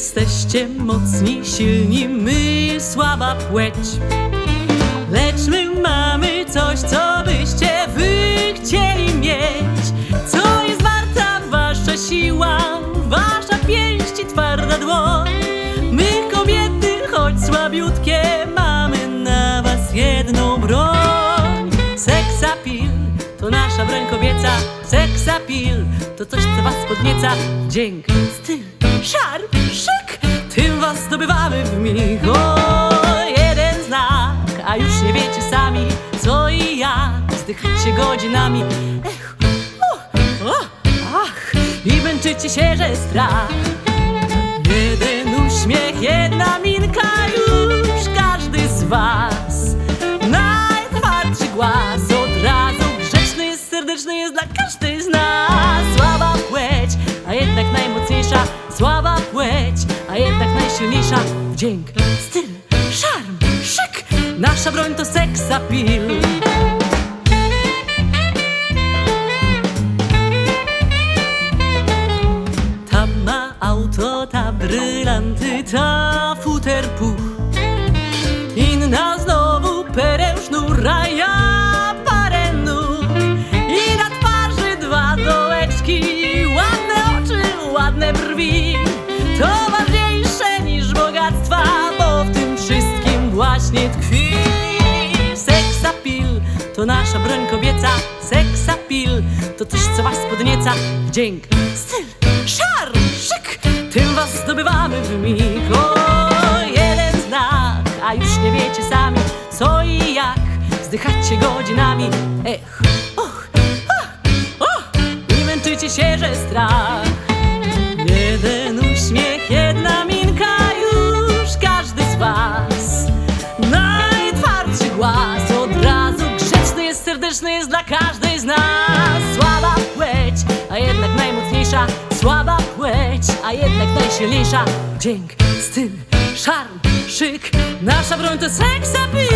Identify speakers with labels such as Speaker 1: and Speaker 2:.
Speaker 1: jesteście mocni, silni, my słaba płeć. Lecz my mamy coś, co byście wy chcieli mieć. Co jest warta wasza siła, wasza pięść i twarda dłoń. My kobiety, choć słabiutkie, mamy na was jedną broń. Seksapil to nasza broń kobieca. Seksapil to coś, co was podnieca. Dzięk, styl, szarm, szyk, tym was zdobywamy w mig. O, jeden znak, a już nie wiecie sami, co i jak. Zdychacie godzinami. Ech, u, o, ach, i męczycie się, że strach. Jeden uśmiech, jedna minka, już każdy z was. Najtwardszy głaz od razu grzeczny, serdeczny jest dla każdej z nas. Najmocniejsza. Słaba płeć, a jednak najsilniejsza. Wdzięk, styl, szarm, szyk. Nasza broń to seksapil. Ta ma auto, ta brylanty, ta właśnie tkwi. Seksapil to nasza broń kobieca. Seksapil to coś, co was podnieca. Wdzięk, styl, szarm, szyk. Tym was zdobywamy w mig. O, jeden znak, a już nie wiecie sami Co i jak, zdychacie godzinami. Ech, och, ach, och. I męczycie się, że strach grzeczny jest, dla każdej z nas. Słaba płeć, a jednak najmocniejsza. Słaba płeć, a jednak najsilniejsza. Dzięk, styl, szarm, szyk. Nasza broń to seksapil